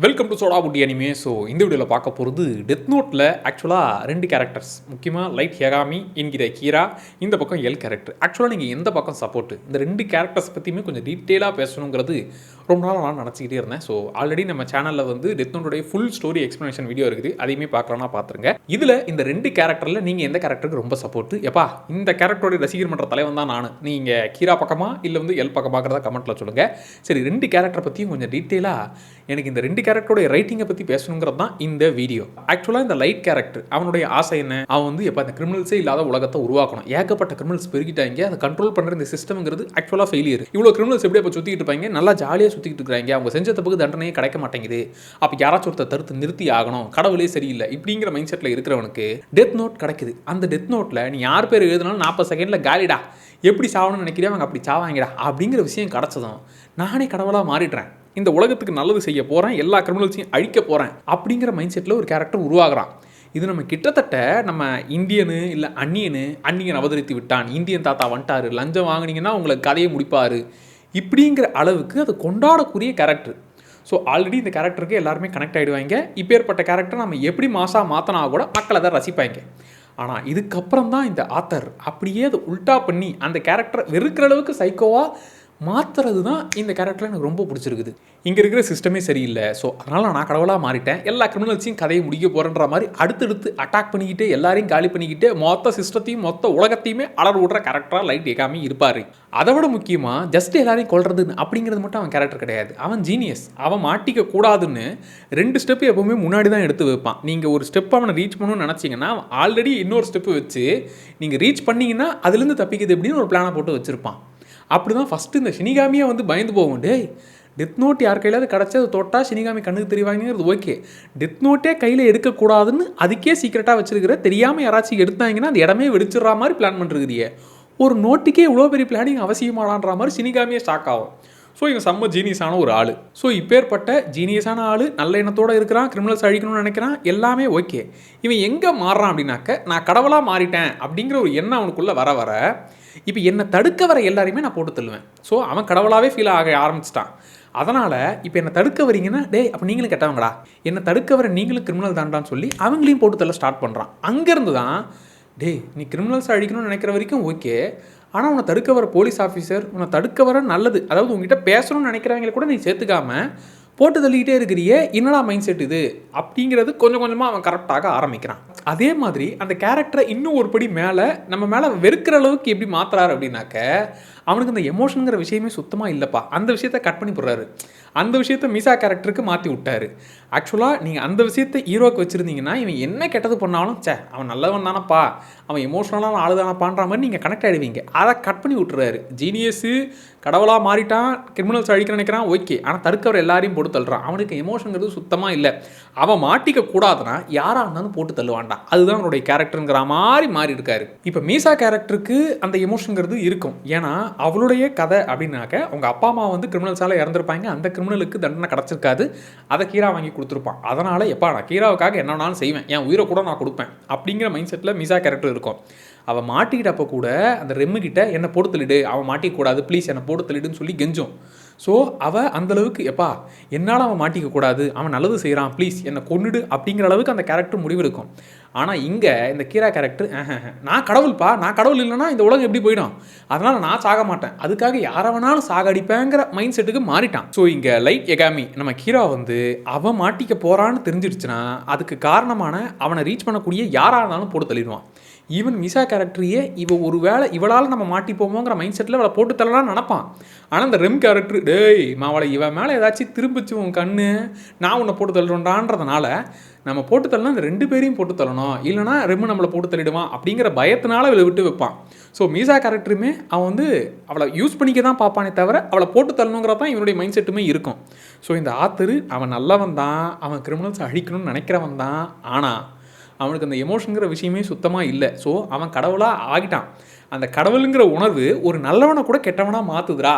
Welcome to soda Putti anime so இந்த வீடியோவில் பார்க்க போகிறது டெத் நோட்டில் ஆக்சுவலாக ரெண்டு கேரக்டர்ஸ் முக்கியமாக லைட் ஹெகாமி என்கிற கீரா இந்த பக்கம் எல் கேரக்டர் ஆக்சுவலாக நீங்கள் எந்த பக்கம் சப்போர்ட் இந்த ரெண்டு கேரக்டர்ஸ் பற்றியுமே கொஞ்சம் டீட்டெயிலாக பேசணுங்கிறது ரொம்ப நாள் நான் நினச்சிக்கிட்டே இருந்தேன். ஸோ ஆல்ரெடி நம்ம சேனலில் வந்து டெத் நோட்டுடைய ஃபுல் ஸ்டோரி எக்ஸ்ப்ளனேஷன் வீடியோ இருக்குது. அதையுமே பார்க்கலாம்னா பார்த்துருங்க. இதில் இந்த ரெண்டு கேரக்டரில் நீங்கள் எந்த கேரக்டருக்கு ரொம்ப சப்போர்ட் எப்பா இந்த கேரக்டருடைய ரசிகர் மன்ற தலைவன் தான் நான். நீங்கள் கீரா பக்கமா இல்லை வந்து எல் பக்கமாக்கிறதா கமெண்ட்டில் சொல்லுங்கள் சரி ரெண்டு கேரக்டரை பற்றியும் கொஞ்சம் டீட்டெயிலாக எனக்கு இந்த ரெண்டு கேரக்டருடைய ரைட்டிங்கை பற்றி பேசணுங்கிறது தான் இந்த வீடியோ ஆக்சுவலாக இந்த லைட் கேரக்டர் அவனுடைய ஆசை என்ன? அவன் வந்து எப்போ அந்த கிரிமினல்ஸே இல்லாத உலகத்தை உருவாக்கணும். ஏகப்பட்ட கிரிமினல்ஸ் பெருகிட்டாங்க. அதை கண்ட்ரோல் பண்ணுற இந்த சிஸ்டம்ங்கிறது ஆக்சுவலாக ஃபெயிலியர் இவ்வளோ கிரிமினல்ஸ் எப்படி அப்போ சுற்றிட்டு இருப்பாங்க? நல்லா ஜாலியாக சுற்றிக்கிட்டு இருக்கிறாங்க. அவங்க செஞ்ச தப்புக்கு தண்டனையே கிடைக்க மாட்டேங்குது. அப்போ யாராச்சும் ஒருத்தர் தடுத்து நிறுத்தி ஆகணும். கடவுளே சரியில்லை. இப்படிங்கிற மைண்ட் செட்டில் இருக்கிறவனுக்கு டெத் நோட் கிடைக்குது. அந்த டெத் நோட்டில் நீ யார் பேர் எழுதினாலும் நாற்பது செகண்டில் காலிடா. எப்படி சாவணும்னு நினைக்கிறேன் அவங்க அப்படி சாவாங்கடா. அப்படிங்கிற விஷயம் கிடச்சதும் நானே கடவுளாக மாறிடுறேன். இந்த உலகத்துக்கு நல்லது செய்ய போகிறேன் எல்லா கிரிமினல்ஸையும் அழிக்க போகிறேன் அப்படிங்கிற மைண்ட் செட்டில் ஒரு கேரக்டர் உருவாகிறான். இது நம்ம கிட்டத்தட்ட நம்ம இந்தியனு இல்லை அந்நியனு அந்நியன் அவதரித்து விட்டான். இந்தியன் தாத்தா வந்துட்டாரு. லஞ்சம் வாங்குனீங்கன்னா உங்களுக்கு கதையை முடிப்பார். இப்படிங்கிற அளவுக்கு அது கொண்டாடக்கூடிய கேரக்டர் ஸோ ஆல்ரெடி இந்த கேரக்டருக்கு எல்லாருமே கனெக்ட் ஆகிடுவாங்க இப்பேற்பட்ட கேரக்டர் நம்ம எப்படி மாசாக மாற்றினா கூட மக்கள் அதை ரசிப்பாங்க. ஆனால் இதுக்கப்புறம் தான் இந்த ஆத்தர் அப்படியே அதை உல்டா பண்ணி அந்த கேரக்டரை வெறுக்கிற அளவுக்கு சைக்கோவாக மாற்றுறது தான் இந்த கேரக்டர் எனக்கு ரொம்ப பிடிச்சிருக்குது. இங்கே இருக்கிற சிஸ்டமே சரியில்லை. ஸோ அதனால் நான் கடவுளாக மாறிட்டேன். எல்லா கிரிமினல்ஸையும் கதையை முடிக்க போகிறேன்ற மாதிரி அடுத்தடுத்து அட்டாக் பண்ணிக்கிட்டு எல்லாரையும் காலி பண்ணிக்கிட்டு மொத்த சிஸ்டத்தையும் மொத்த உலகத்தையுமே அலர் விடுற கேரக்டராக லைட் ஏகாமி இருப்பார். அதை விட முக்கியமாக ஜஸ்ட் எல்லாரையும் கொள்றது அப்படிங்கிறது மட்டும் அவன் கேரக்டர் கிடையாது. அவன் ஜீனியஸ் அவன் மாட்டிக்க கூடாதுன்னு ரெண்டு ஸ்டெப் எப்பவுமே முன்னாடி தான் எடுத்து வைப்பான். நீங்கள் ஒரு ஸ்டெப் அவனை ரீச் பண்ணணும்னு நினச்சிங்கன்னா அவன் ஆல்ரெடி இன்னொரு ஸ்டெப்பு வச்சு நீங்கள் ரீச் பண்ணிங்கன்னா அதுலேருந்து தப்பிக்குது அப்படின்னு ஒரு பிளானை போட்டு வச்சுருப்பான். அப்படி தான் ஃபஸ்ட்டு இந்த சினிகாமியை வந்து பயந்து போகும். டேய் டெத் நோட் யார் கையிலாவது கிடச்சி அது தொட்டால் சினிகாமி கண்ணுக்கு தெரிவாங்கிறது ஓகே டெத் நோட்டே கையில் எடுக்கக்கூடாதுன்னு அதுக்கே சீக்கிரட்டாக வச்சுருக்கிற தெரியாமல் யாராச்சும் எடுத்தாங்கன்னா அந்த இடமே வெடிச்சிடுற மாதிரி பிளான் பண்ணிருக்கிறியே ஒரு நோட்டுக்கே இவ்வளோ பெரிய பிளானிங் அவசியமாடான்ற மாதிரி சினிகாமியே ஷாக் ஆகும். ஸோ இவன் செம்ம ஜீனியஸான ஒரு ஆள். ஸோ இப்பேற்பட்ட ஜீனியஸான ஆள் நல்ல எண்ணத்தோடு இருக்கிறான் கிரிமினல்ஸ் அழிக்கணும்னு நினைக்கிறான் எல்லாமே ஓகே இவன் எங்கே மாறுறான் அப்படின்னாக்க நான் கடவுளாக மாறிட்டேன் அப்படிங்கிற ஒரு எண்ணம் அவனுக்குள்ளே வர வர இப்போ என்னை தடுக்க வர எல்லாரையுமே நான் போட்டு தள்ளுவேன். ஸோ அவன் கடவுளாகவே ஃபீல் ஆக ஆரம்பிச்சிட்டான். அதனால் இப்போ என்னை தடுக்க வரீங்கன்னா டேய் அப்போ நீங்களும் கெட்டவங்கடா. என்னை தடுக்க வர நீங்களும் கிரிமினல் தாண்டான்னு சொல்லி அவங்களையும் போட்டு தள்ள ஸ்டார்ட் பண்ணுறான் அங்கேருந்து தான் டேய் நீ கிரிமினல்ஸ் அழிக்கணும்னு நினைக்கிற வரைக்கும் ஓகே ஆனால் உன்னை தடுக்க வர போலீஸ் ஆஃபீஸர் உன்னை தடுக்க வர நல்லது. அதாவது உங்ககிட்ட பேசணும்னு நினைக்கிறவங்களை கூட நீ சேர்த்துக்காம போட்டு தள்ளிக்கிட்டே இருக்கிறியே என்னடா மைண்ட் செட் இது? அப்படிங்கிறது கொஞ்சம் கொஞ்சமாக அவன் கரெக்டாக ஆரம்பிக்கிறான். அதே மாதிரி அந்த கேரக்டரை இன்னும் ஒரு படி மேலே நம்ம மேலே வெறுக்கிற அளவுக்கு எப்படி மாத்துறாரு அப்படின்னாக்க அவனுக்கு அந்த எமோஷனுங்கிற விஷயமே சுத்தமாக இல்லைப்பா. அந்த விஷயத்த கட் பண்ணி போடுறாரு. அந்த விஷயத்த மிசா கேரக்டருக்கு மாற்றி விட்டாரு. ஆக்சுவலாக நீங்கள் அந்த விஷயத்தை ஹீரோக்கு வச்சுருந்தீங்கன்னா இவன் என்ன கெட்டது பண்ணாலும் சே அவன் நல்லவன் தானப்பா. அவன் எமோஷனலான ஆளு தானப்பான்ற மாதிரி நீங்கள் கனெக்ட் ஆகிடுவீங்க அதை கட் பண்ணி விட்டுறாரு. ஜீனியஸு கடவுளாக மாறிட்டான் கிரிமினல்ஸ் அழிக்க நினைக்கிறான் ஓகே ஆனால் தடுக்கவர் எல்லாரையும் போட்டு தள்ளுறான் அவனுக்கு எமோஷனுங்கிறது சுத்தமாக இல்லை. அவன் மாட்டிக்க கூடாதுன்னா யாராக இருந்தாலும் போட்டு தள்ளுவான்டா. அதுதான் அவனுடைய கேரக்டருங்கிற மாதிரி மாறி இருக்காரு. இப்போ மீசா கேரக்டருக்கு அந்த எமோஷனுங்கிறது இருக்கும். ஏன்னா அவளுடைய கதை அப்படின்னாக்க அவங்க அப்பா அம்மா வந்து கிரிமினல்ஸால் இறந்துருப்பாங்க. அந்த கிரிமினலுக்கு தண்டனை கிடச்சிருக்காது. அதை கீரா வாங்கி கொடுத்துருப்பான். அதனால் எப்பா நான் கீராவுக்காக என்ன வேணாலும் செய்வேன். என் உயிரை கூட நான் கொடுப்பேன். அப்படிங்கிற மைண்ட் செட்டில் மீசா கேரக்டர் இருக்கும். அவள் மாட்டிக்கிட்டப்போ கூட அந்த ரெம்முக்கிட்ட என்னை பொறுத்தலிடு. தள்ளிடு அவன் மாட்டிக்கக்கூடாது. ப்ளீஸ் என்னை பொறுத்தலிடுன்னு தள்ளிடுன்னு சொல்லி கெஞ்சும். ஸோ அவள் அந்தளவுக்கு எப்பா என்னால் அவன் மாட்டிக்கக்கூடாது. அவன் நல்லது செய்கிறான் ப்ளீஸ் என்னை கொண்டுடு அப்படிங்கிற அளவுக்கு அந்த கேரக்டர் முடிவெடுக்கும் ஆனால் இங்கே இந்த கீரா கேரக்டர் நான் கடவுள்ப்பா நான் கடவுள் இல்லைன்னா இந்த உலகம் எப்படி போயிடும்? அதனால் நான் சாக மாட்டேன். அதுக்காக யாரை வேணாலும் சாகடிப்பேங்கிற மைண்ட் செட்டுக்கு மாறிட்டான். ஸோ இங்கே லைட் எகாமி நம்ம கீரா வந்து அவன் மாட்டிக்க போகிறான்னு தெரிஞ்சிடுச்சுன்னா அதுக்கு காரணமான அவனை ரீச் பண்ணக்கூடிய யாராக இருந்தாலும் போட்டு தள்ளிடுவான் ஈவன் மிசா கேரக்டரையே இவ ஒரு வேளை இவளால் நம்ம மாட்டிப்போமோங்கிற மைண்ட் செட்டில் அவளை போட்டு தள்ளலாம் நினப்பான். ஆனால் அந்த ரெம் கேரக்டர் டேய் மாவளை இவன் மேலே ஏதாச்சும் திரும்பிச்சு உன் கண்ணு நான் உன்னை போட்டு தள்ளுறோன்றான்றதுனால நம்ம போட்டு தள்ளணும் அந்த ரெண்டு பேரையும் போட்டு தள்ளணும். இல்லைனா ரெம்மு நம்மளை போட்டு தள்ளிடுவான் அப்படிங்கிற பயத்தினால அவளை விட்டு வைப்பான். ஸோ மீசா கேரக்டருமே அவன் வந்து அவளை யூஸ் பண்ணிக்க தான் பார்ப்பானே தவிர அவளை போட்டு தள்ளணுங்கிறது தான் இவனுடைய மைண்ட் செட்டுமே இருக்கும். ஸோ இந்த ஆத்தரு அவன் நல்லவன் தான் அவன் கிரிமினல்ஸ் அழிக்கணும்னு நினைக்கிறவன் தான் ஆனால் அவனுக்கு அந்த எமோஷனுங்கிற விஷயமே சுத்தமாக இல்லை. ஸோ அவன் கடவுளாக ஆகிட்டான். அந்த கடவுளுங்கிற உணர்வு ஒரு நல்லவனை கூட கெட்டவனாக மாற்றுதுரா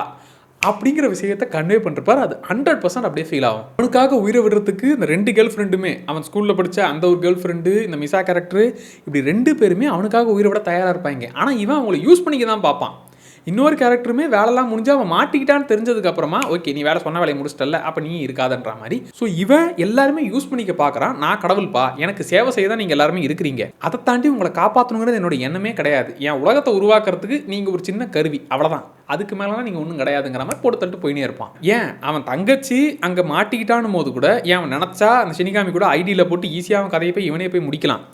அப்படிங்கிற விஷயத்தை கன்வே பண்ணிருப்பார் அது ஹண்ட்ரட் பர்சன்ட் அப்படியே ஃபீல் ஆகும். அவனுக்காக உயிரை விடுறதுக்கு இந்த ரெண்டு கேர்ள் ஃப்ரெண்டுமே அவன் ஸ்கூலில் படித்த அந்த ஒரு கேர்ள் ஃப்ரெண்டு இந்த மிசா கேரக்டர் இப்படி ரெண்டு பேருமே அவனுக்காக உயிரை விட தயாராக இருப்பாங்க. ஆனால் இவன் அவங்கள யூஸ் பண்ணிக்க தான் பார்ப்பான். இன்னொரு கேரக்டருமே வேலைலாம் முடிஞ்சு அவன் மாட்டிக்கிட்டான்னு தெரிஞ்சதுக்கப்புறமா ஓகே நீ வேலை சொன்ன வேலையை முடிச்சிட்டல அப்போ நீ இருக்காதன்ற மாதிரி. ஸோ இவன் எல்லாருமே யூஸ் பண்ணிக்க பார்க்குறான் நான் கடவுள்ப்பா எனக்கு சேவை செய்ய தான் நீங்கள் எல்லாருமே இருக்கிறீங்க. அதை தாண்டி உங்களை காப்பாற்றணுங்கிறது என்னோட எண்ணமே கிடையாது. என் உலகத்தை உருவாக்குறதுக்கு நீங்கள் ஒரு சின்ன கருவி அவ்வளோதான் அதுக்கு மேலாம் நீங்கள் ஒன்றும் கிடையாதுங்கிற மாதிரி போட்டு தள்ளிட்டு போயினே இருப்பான். ஏன்? அவன் தங்கச்சி அங்கே மாட்டிக்கிட்டான்னு போது கூட ஏன் அவன் நினச்சா அந்த சினிகாமி கூட ஐடியில் போட்டு ஈஸியாக அவன் கதையை போய் இவனே போய் முடிக்கலாம்.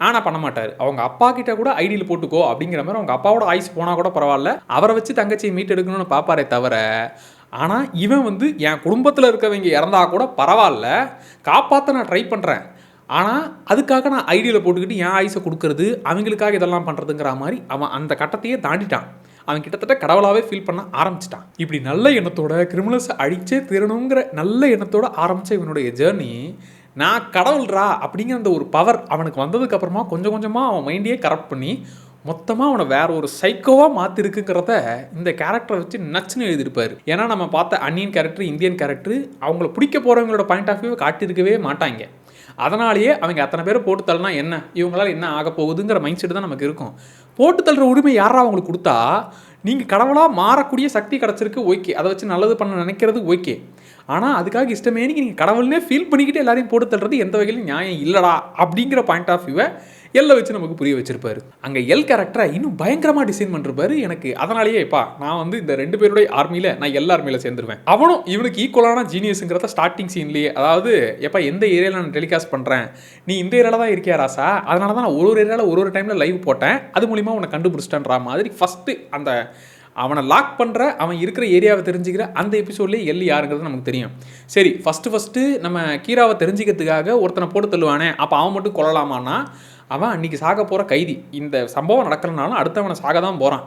ஆனால் பண்ண மாட்டார். அவங்க அப்பா கிட்ட கூட ஐடியில் போட்டுக்கோ அப்படிங்கிற மாதிரி அவங்க அப்பாவோட ஆயுஸ் போனால் கூட பரவாயில்ல. அவரை வச்சு தங்கச்சியை மீட் எடுக்கணும்னு பார்ப்பாரே தவிர ஆனால் இவன் வந்து என் குடும்பத்தில் இருக்கவங்க இறந்தா கூட பரவாயில்ல. காப்பாற்ற நான் ட்ரை பண்ணுறேன் ஆனால் அதுக்காக நான் ஐடியில் போட்டுக்கிட்டு என் ஆயுசை கொடுக்கறது அவங்களுக்காக இதெல்லாம் பண்ணுறதுங்கிற மாதிரி அவன் அந்த கட்டத்தையே தாண்டிட்டான். அவன் கிட்டத்தட்ட கடவுளாகவே ஃபீல் பண்ண ஆரம்பிச்சிட்டான். இப்படி நல்ல எண்ணத்தோட கிரிமினல்ஸை அழிச்சே தீரணுங்கிற நல்ல எண்ணத்தோட ஆரம்பித்த இவனுடைய ஜேர்னி நான் கடவுள்ரா அப்படிங்கிற அந்த ஒரு பவர் அவனுக்கு வந்ததுக்கப்புறமா கொஞ்சம் கொஞ்சமாக அவன் மைண்டையே கரெக்ட் பண்ணி மொத்தமாக அவனை வேற ஒரு சைக்கோவாக மாற்றிருக்குங்கிறத இந்த கேரக்டரை வச்சு நச்சுன்னு எழுதியிருப்பார். ஏன்னா நம்ம பார்த்த அன்னியன் கேரக்டர் இந்தியன் கேரக்டர் அவங்கள பிடிக்க போகிறவங்களோட பாயிண்ட் ஆஃப் வியூ காட்டியிருக்கவே மாட்டாங்க. அதனாலேயே அவங்க அத்தனை பேரை போட்டு தள்ளனா என்ன? இவங்களால் என்ன ஆக போகுதுங்கிற மைண்ட் செட் தான் நமக்கு இருக்கும். போட்டு தள்ளுற உரிமை யாரா அவங்களுக்கு கொடுத்தா நீங்கள் கடவுளாக மாறக்கூடிய சக்தி கிடச்சிருக்கு ஓகே. அதை வச்சு நல்லது பண்ண நினைக்கிறது ஓகே. ஆனால் அதுக்காக இஷ்டமே நீங்கள் கடவுள்னே ஃபீல் பண்ணிக்கிட்டு எல்லாரையும் போட்டு தள்ளுறது எந்த வகையிலும் நியாயம் இல்லைடா அப்படிங்கிற பாயிண்ட் ஆஃப் வியூவை எல்லை வச்சு நமக்கு புரிய வச்சிருப்பாரு. அங்கே எல் கேரக்டரை இன்னும் பயங்கரமாக டிசைன் பண்ணிருப்பாரு எனக்கு அதனாலேயேப்பா நான் வந்து இந்த ரெண்டு பேருடைய ஆர்மியில் நான் எல் ஆர்மியில் சேர்ந்துருவேன். அவனும் இவனுக்கு ஈக்குவலான ஜீனியஸுங்கிறத ஸ்டார்டிங் சீன்லேயே அதாவது எப்பா எந்த ஏரியாவில் நான் டெலிகாஸ்ட் பண்ணுறேன் நீ இந்த ஏரியாவில் தான் இருக்கியா ராசா? அதனால தான் நான் ஒரு ஒரு ஏரியாவில் ஒரு ஒரு டைமில் லைவ் போட்டேன். அது மூலிமா உன்னை கண்டுபிடிச்சிட்டேன்ற மாதிரி ஃபஸ்ட்டு அந்த அவனை லாக் பண்ணுற அவன் இருக்கிற ஏரியாவை தெரிஞ்சுக்கிற அந்த எபிசோட்லேயே எல்லி யாருங்கிறது நமக்கு தெரியும். சரி ஃபஸ்ட்டு ஃபஸ்ட்டு நம்ம கீராவை தெரிஞ்சுக்கிறதுக்காக ஒருத்தனை போட்டு தள்ளுவானே. அப்போ அவன் மட்டும் கொள்ளலாமான்னா அவன் அன்றைக்கி சாக போகிற கைதி. இந்த சம்பவம் நடக்கலனாலும் அடுத்தவனை சாக தான் போகிறான்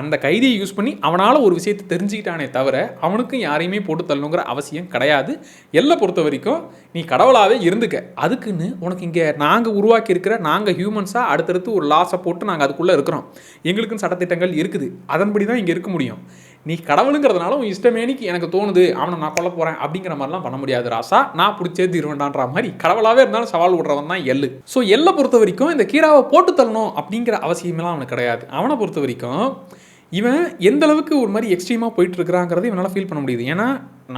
அந்த கைதியை யூஸ் பண்ணி அவனால் ஒரு விஷயத்தை தெரிஞ்சுக்கிட்டானே தவிர அவனுக்கும் யாரையுமே போட்டு தள்ளணுங்கிற அவசியம் கிடையாது. எல்லை பொறுத்த வரைக்கும் நீ கடவுளாகவே இருந்துக்க. அதுக்குன்னு உனக்கு இங்கே நாங்கள் உருவாக்கி இருக்கிற நாங்கள் ஹியூமன்ஸாக அடுத்தடுத்து ஒரு லாஸை போட்டு நாங்கள் அதுக்குள்ளே இருக்கிறோம். எங்களுக்குன்னு சட்டத்திட்டங்கள் இருக்குது. அதன்படி தான் இங்கே இருக்க முடியும். நீ கடவுளுங்கிறதுனால உன் இஷ்டமேனிக்கு எனக்கு தோணுது அவனை நான் கொல்ல போகிறேன் அப்படிங்கிற மாதிரிலாம் பண்ண முடியாது ராசா. நான் பிடிச்சே தீர்வேண்டான்ற மாதிரி கடவுளாகவே இருந்தாலும் சவால் விடுறவன் தான் எள்ளு. ஸோ எல்லை பொறுத்த வரைக்கும் இந்த கீராவை போட்டு தள்ளணும் அப்படிங்கிற அவசியமெல்லாம் அவனுக்கு கிடையாது. அவனை பொறுத்த வரைக்கும் இவன் எந்த அளவுக்கு ஒரு மாதிரி எக்ஸ்ட்ரீமாக போயிட்டு இருக்கிறாங்கிறது இவனால் ஃபீல் பண்ண முடியுது. ஏன்னா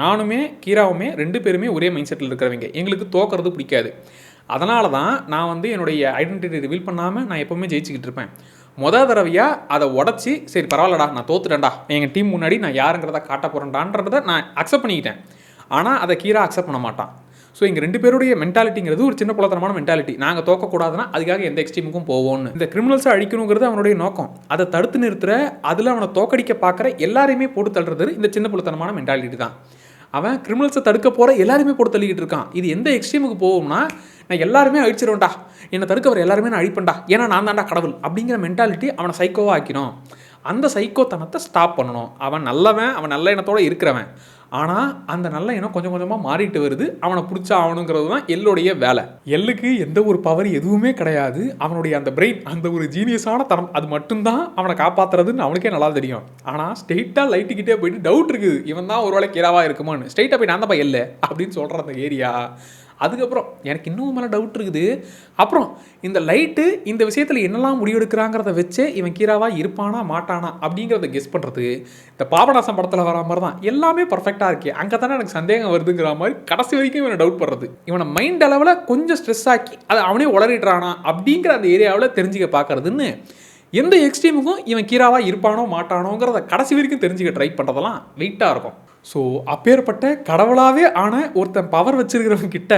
நானுமே கீராவுமே ரெண்டு பேருமே ஒரே மைண்ட் செட்டில் இருக்கிறவங்க. எங்களுக்கு தோக்கிறது பிடிக்காது. அதனால தான் நான் வந்து என்னுடைய ஐடென்டிட்டி ரிவீல் பண்ணாமல் நான் எப்போவுமே ஜெயிச்சுக்கிட்டு இருப்பேன். மொதல் தடவையாக அதை உடச்சி சரி பரவாயில்லடா நான் தோத்துட்டேன்டா. எங்கள் டீம் முன்னாடி நான் யாருங்கிறத காட்ட போகிறேன்டான்றதை நான் அக்செப்ட் பண்ணிக்கிட்டேன். ஆனால் அதை கீரா அக்செப்ட் பண்ண மாட்டான். ஸோ எங்கள் ரெண்டு பேருடைய மென்டாலிட்டிங்கிறது ஒரு சின்ன புலத்தனமான மென்டாலிட்டி நாங்கள் தோக்கக்கூடாதுன்னா அதுக்காக எந்த எக்ஸ்ட்ரீமுக்கும் போவோம்னு. இந்த கிரிமினல்ஸை அழிக்கணுங்கிறது அவனுடைய நோக்கம். அதை தடுத்து நிறுத்துற அதில் அவனை தோக்கடிக்க பார்க்குற எல்லாரையுமே போட்டு தள்ளுறது இந்த சின்ன புலத்தனமான மென்டாலிட்டி தான். அவன் கிரிமினல்ஸை தடுக்க போகிற எல்லாருமே போட்டு தள்ளிக்கிட்டு இருக்கான். இது எந்த எக்ஸ்ட்ரீமுக்கு போகும்னா நான் எல்லாருமே அழிச்சிருவேன்டா. என்னை தடுக்க வர எல்லாருமே நான் அழிப்பேன்டா. ஏன்னா நான் தான்டா கடவுள். அப்படிங்கிற மென்டாலிட்டி அவனை சைக்கோவாக ஆக்கணும் அந்த சைக்கோத்தனத்தை ஸ்டாப் பண்ணணும். அவன் நல்லவன் அவன் நல்ல எண்ணத்தோடு இருக்கிறவன். ஆனால் அந்த நல்ல எண்ணம் கொஞ்சம் கொஞ்சமாக மாறிட்டு வருது. அவனை பிடிச்சா ஆகணுங்கிறது தான் எல்லுடைய வேலை. எல்லுக்கு எந்த ஒரு பவர் எதுவுமே கிடையாது. அவனுடைய அந்த பிரெயின் அந்த ஒரு ஜீனியஸான தரம் அது மட்டும்தான் அவனை காப்பாற்றுறதுன்னு அவனுக்கே நல்லா தெரியும். ஆனால் ஸ்ட்ரெயிட்டாக லைட்டுக்கிட்டே போயிட்டு டவுட் இருக்குது. இவன் தான் ஒரு வேளை கீழாவாக இருக்குமான்னு ஸ்ட்ரெயிட்டாக போய் நான் தான் எல்லை அப்படின்னு சொல்கிற அந்த ஏரியா அதுக்கப்புறம் எனக்கு இன்னும் மேலே டவுட் இருக்குது. அப்புறம் இந்த லைட்டு இந்த விஷயத்தில் என்னெல்லாம் முடிவெடுக்கிறாங்கிறத வச்சே இவன் கீராவாக இருப்பானா மாட்டானா அப்படிங்கிறத கெஸ் பண்ணுறது இந்த பாபநாசம் படத்தில் வர மாதிரி தான் எல்லாமே பர்ஃபெக்டாக இருக்கே. அங்கே தானே எனக்கு சந்தேகம் வருதுங்கிற மாதிரி கடைசி வரைக்கும் இவனை டவுட் பண்ணுறது இவனை மைண்ட் அளவில் கொஞ்சம் ஸ்ட்ரெஸ் ஆக்கி அதை அவனே உளறிடுறானா அப்படிங்கிற அந்த ஏரியாவில் தெரிஞ்சுக்க பார்க்கறதுன்னு எந்த எக்ஸ்ட்ரீமுக்கும் இவன் கீராவாக இருப்பானோ மாட்டானோங்கிறத கடைசி வரைக்கும் தெரிஞ்சுக்க ட்ரை பண்ணுறதெல்லாம் வெயிட்டாக இருக்கும். ஸோ அப்பேற்பட்ட கடவுளாகவே ஆன ஒருத்தன் பவர் வச்சிருக்கிறவங்க கிட்ட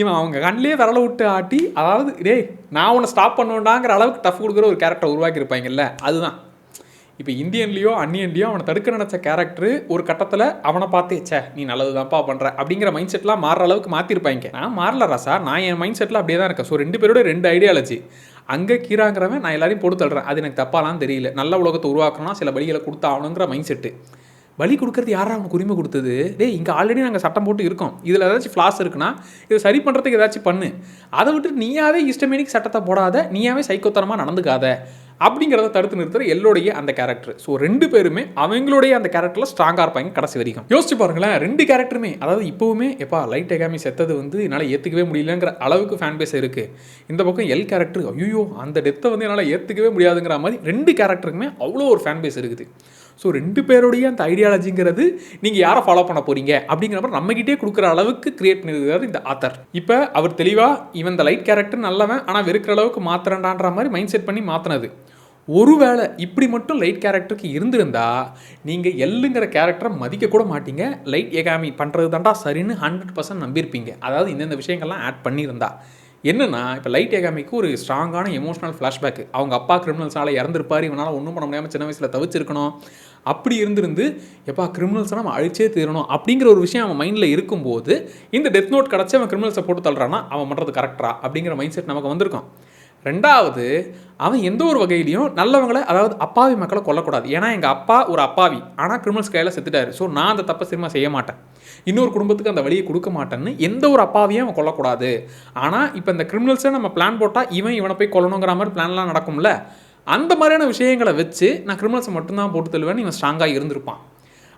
இவன் அவங்க கண்ணிலே விரல விட்டு ஆட்டி அதாவது டேய் நான் உன்னை ஸ்டாப் பண்ணுவேண்டாங்கிற அளவுக்கு டஃப் கொடுக்குற ஒரு கேரக்டர் உருவாக்கியிருப்பாங்கல்ல அதுதான். இப்போ இந்தியன்லேயோ அன்னியன்லேயோ அவனை தடுக்க நினச்ச கேரக்டர் ஒரு கட்டத்தில் அவனை பார்த்தே சே நீ நல்லது தான்ப்பா பண்ணுற அப்படிங்கிற மைண்ட் செட்லாம் மாறுற அளவுக்கு மாற்றிருப்பாங்க நான் மாறல ராசா நான் என் மைண்ட் செட்டில் அப்படியே தான் இருக்கேன். ஸோ ரெண்டு பேரோட ரெண்டு ஐடியாலஜி அங்கே கீராங்கிறவன் நான் எல்லாரையும் போட்டு தள்ளுறேன். அது எனக்கு தப்பாலாம் தெரியல. நல்ல உலகத்தை உருவாக்கணும்னா சில வழிகளை கொடுத்தாகணுங்கிற மைண்ட் செட்டு பலி கொடுக்கறது யாரா அவனுக்கு உரிமை கொடுத்தது? டே இங்கே ஆல்ரெடி நாங்கள் சட்டம் போட்டு இருக்கோம். இதில் ஏதாச்சும் ஃப்ளாஸ் இருக்குன்னா இதை சரி பண்ணுறதுக்கு ஏதாச்சும் பண்ணு. அதை விட்டு நீயாவே இஷ்டமேனிக்கு சட்டத்தை போடாத நீயாவே சைக்கோத்தனமாக நடந்துக்காத அப்படிங்கிறத தடுத்து நிறுத்துற எல்லோடைய அந்த கேரக்டர் ஸோ ரெண்டு பேருமே அவங்களுடைய அந்த கேரக்டரில் ஸ்ட்ராங்காக இருப்பாங்க கடைசி வரைக்கும். யோசிச்சு பாருங்களேன் ரெண்டு கேரக்டருமே அதாவது இப்போவுமே எப்பா லைட் எகாமி செத்தது வந்து என்னால் ஏற்றுக்கவே முடியலங்கிற அளவுக்கு ஃபேன் பேஸ் இருக்குது இந்த பக்கம் எல் கேரக்டர் ஐயோ அந்த டெத்தை வந்து என்னால் ஏற்றுக்கவே முடியாதுங்கிற மாதிரி ரெண்டு கேரக்டருக்குமே அவ்வளோ ஒரு ஃபேன் பேஸ் இருக்குது. ஸோ ரெண்டு பேருடைய அந்த ஐடியாலஜிங்கிறது நீங்கள் யாரை ஃபாலோ பண்ண போறீங்க? அப்படிங்கிற மாதிரி நம்மகிட்டே கொடுக்குற அளவுக்கு கிரியேட் பண்ணியிருக்காரு இந்த ஆத்தர் இப்போ அவர் தெளிவாக இவன் இந்த லைட் கேரக்டர் நல்லவன் ஆனால் வெறுக்கிற அளவுக்கு மாத்திரண்டான்ற மாதிரி மைண்ட் செட் பண்ணி மாற்றினது ஒருவேளை இப்படி மட்டும் லைட் கேரக்டருக்கு இருந்திருந்தா நீங்கள் எல்லுங்கிற கேரக்டரை மதிக்க கூட மாட்டீங்க. லைட் ஏகாமி பண்ணுறது தாண்டா சரின்னு ஹண்ட்ரட் பர்சன்ட் நம்பியிருப்பீங்க. அதாவது இந்தந்த விஷயங்கள்லாம் ஆட் பண்ணியிருந்தா. என்னென்னா இப்போ லைட் ஏகாமிக்கு ஒரு ஸ்ட்ராங்கான எமோஷனல் ஃப்ளாஷ்பேக் அவங்க அப்பா கிரிமினல்ஸால் இறந்துருப்பார் இவனால் ஒன்றும் பண்ண முடியாமல் சின்ன வயசில் தவிச்சிருக்கணும். அப்படி இருந்திருந்து எப்பா கிரிமினல்ஸை நம்ம அழிச்சே தீரணும் அப்படிங்கிற ஒரு விஷயம் அவன் மைண்டில் இருக்கும்போது இந்த டெத் நோட் கிடச்சி அவன் கிரிமினல்ஸை போட்டு தள்ளுறான்னா அவன் பண்ணுறது கரெக்டா அப்படிங்கிற மைண்ட் செட் நமக்கு வந்திருக்கும். ரெண்டாவது அவன் எந்த ஒரு வகையிலையும் நல்லவங்களை அதாவது அப்பாவி மக்களை கொல்லக்கூடாது. ஏன்னா எங்கள் அப்பா ஒரு அப்பாவி. ஆனால் கிரிமினல்ஸ் கையில் செத்துட்டாரு. ஸோ நான் அந்த தப்பை சினிமா செய்ய மாட்டேன். இன்னொரு குடும்பத்துக்கு அந்த வழியை கொடுக்க மாட்டேன்னு எந்த ஒரு அப்பாவையும் அவன் கொல்லக்கூடாது. ஆனால் இப்போ இந்த கிரிமினல்ஸை நம்ம பிளான் போட்டால் இவன் இவனை போய் கொல்லணுங்கிற மாதிரி பிளான்லாம் நடக்கும்ல? அந்த மாதிரியான விஷயங்களை வச்சு நான் கிரிமினல்ஸை மட்டும்தான் போட்டு தள்ளுவேன்னு இவன் ஸ்ட்ராங்காக இருந்திருப்பான்.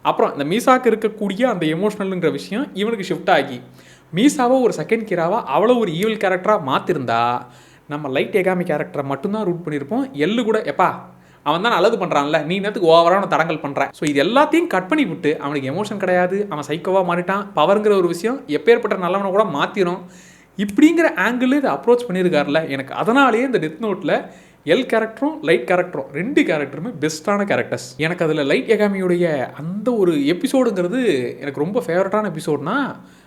அப்புறம் இந்த மீசாக்கு இருக்கக்கூடிய அந்த எமோஷனலுங்கிற விஷயம் இவனுக்கு ஷிஃப்ட் ஆகி மீசாவை ஒரு செகண்ட் கிராவாக அவ்வளோ ஒரு ஈவல் கேரக்டராக மாற்றிருந்தா நம்ம லைட் எகாமி கேரக்டரை மட்டும்தான் ரூட் பண்ணியிருப்போம். எள்ளு கூட எப்பா அவன் தான் நல்லது பண்ணுறான்ல நீ நேரத்துக்கு ஓவரான தடங்கல் பண்ணுறேன் ஸோ இது எல்லாத்தையும் கட் பண்ணி விட்டு அவனுக்கு எமோஷன் கிடையாது அவன் சைக்கோவாக மாறிட்டான் பவருங்கிற ஒரு விஷயம் எப்பேற்பட்ட நல்லவனை கூட மாற்றிடும் இப்படிங்கிற ஆங்கிள் இதை அப்ரோச் பண்ணியிருக்காருல எனக்கு அதனாலேயே இந்த டெத் நோட்டில் எல் கேரக்டரும் லைட் கேரக்டரும் ரெண்டு கேரக்டருமே பெஸ்ட்டான கேரக்டர்ஸ் எனக்கு அதில் லைட் எகாமியுடைய அந்த ஒரு எபிசோடுங்கிறது எனக்கு ரொம்ப ஃபேவரட்டான எபிசோட்னா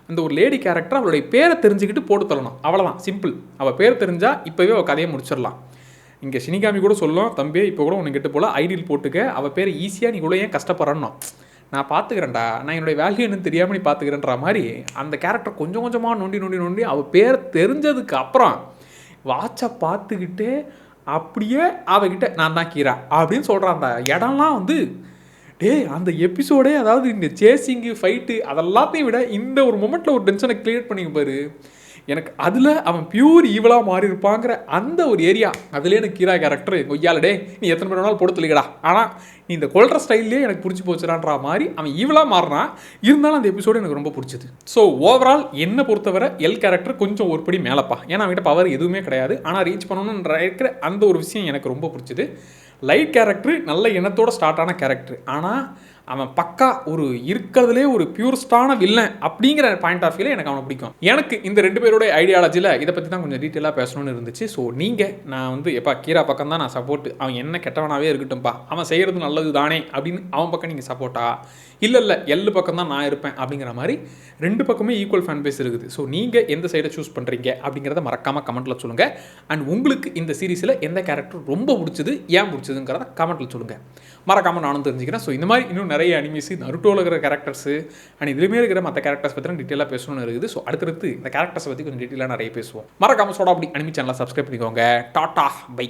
அந்த ஒரு லேடி கேரக்டர் அவளுடைய பேரை தெரிஞ்சுக்கிட்டு போட்டு தள்ளணும். அவ்வளோதான் சிம்பிள் அவள் பேர் தெரிஞ்சால் இப்போவே அவள் கதையை முடிச்சிடலாம். இங்கே சினிகாமி கூட சொல்லும் தம்பி இப்போ கூட உன்னை கிட்ட போல ஐடியில் போட்டுக்க. அவள் பேர் ஈஸியாக நீ இவ்வளோ ஏன் கஷ்டப்படுறணும் நான் பார்த்துக்கிறேன்டா நான் என்னுடைய வேல்யூ என்னன்னு தெரியாமல் நீ பார்த்துக்கிறேன்ற மாதிரி அந்த கேரக்டர் கொஞ்சம் கொஞ்சமாக நொண்டி நொண்டி நொண்டி அவள் பேர் தெரிஞ்சதுக்கு அப்புறம் வாட்சை பார்த்துக்கிட்டே அப்படியே அவகிட்ட நான் தான் கீரா அப்படின்னு சொல்கிறான் அந்த இடம்லாம் வந்து டேய் அந்த எபிசோடே அதாவது இந்த சேசிங்கு ஃபைட்டு அதெல்லாத்தையும் விட இந்த ஒரு மொமெண்ட்டில் ஒரு டென்ஷனை கிளியர் பண்ணிங்க பாரு. எனக்கு அதில் அவன் பியூர் ஈவலாக மாறி இருப்பாங்கிற அந்த ஒரு ஏரியா அதுலேயே எனக்கு கீரா கேரக்டர் கொய்யாலடே நீ எத்தனை பேர் வேணாலும் போட்டு தெளிக்கடா ஆனால் நீ இந்த கொல்ற ஸ்டைல்லே எனக்கு பிடிச்சி போச்சுடான்ற மாதிரி அவன் ஈவலாக மாறினான் இருந்தாலும் அந்த எபிசோடு எனக்கு ரொம்ப பிடிச்சது. ஸோ ஓவரால் என்னை பொறுத்தவரை எல் கேரக்டர் கொஞ்சம் ஒரு படி மேலப்பா. ஏன்னா அவன்கிட்ட பவர் எதுவுமே கிடையாது. ஆனால் ரீச் பண்ணணுன்ற இருக்கிற அந்த ஒரு விஷயம் எனக்கு ரொம்ப பிடிச்சது. லைட் கேரக்டர் நல்ல எண்ணத்தோட ஸ்டார்ட் ஆன கேரக்டர் ஆனால் அவன் பக்கா ஒரு இருக்கிறதுலே ஒரு பியூர்ஸ்டான வில்லன் அப்படிங்கிற பாயிண்ட் ஆஃப் வியூவில் எனக்கு அவனை பிடிக்கும். எனக்கு இந்த ரெண்டு பேரோட ஐடியாலஜியில் இதை பற்றி தான் கொஞ்சம் டீட்டெயிலாக பேசணும்னு இருந்துச்சு. ஸோ நீங்கள் நான் வந்து எப்பா கீரா பக்கம் தான் நான் சப்போர்ட் அவன் என்ன கெட்டவனாகவே இருக்கட்டும்ப்பா அவன் செய்கிறது நல்லது தானே அப்படின்னு அவன் பக்கம் நீங்கள் சப்போர்ட்டா இல்லை இல்லை எல்லு பக்கம் தான் நான் இருப்பேன் அப்படிங்கிற மாதிரி ரெண்டு பக்கமே ஈக்குவல் ஃபேன் பேஸ் இருக்குது. ஸோ நீங்கள் எந்த சைடை சூஸ் பண்ணுறீங்க அப்படிங்கிறத மறக்காமல் கமெண்ட்டில் சொல்லுங்கள் அண்ட் உங்களுக்கு இந்த சீரிஸில் எந்த கேரக்டர் ரொம்ப பிடிச்சது ஏன் பிடிச்சதுங்கிறத கமெண்ட்டில் சொல்லுங்கள் மறக்காமல் நானும் தெரிஞ்சுக்கிறேன். ஸோ இந்த மாதிரி இன்னும் நிறைய அனிமேஸ் நருட்டோவில் இருக்கிற கேரக்டர்ஸு அண்ட் இதுலேயுமே இருக்கிற மற்ற கேரக்டர்ஸ் பற்றி டீட்டெயிலாக பேசணும்னு இருக்குது. ஸோ அடுத்தடுத்து இந்த கேரக்டர்ஸை பற்றி கொஞ்சம் டீட்டெயிலாக நிறைய பேசுவோம். மறக்காமல் சோடா அப்படி அனிமி சேனலை சப்ஸ்கிரைப் பண்ணிக்கோங்க. Ta ta bye.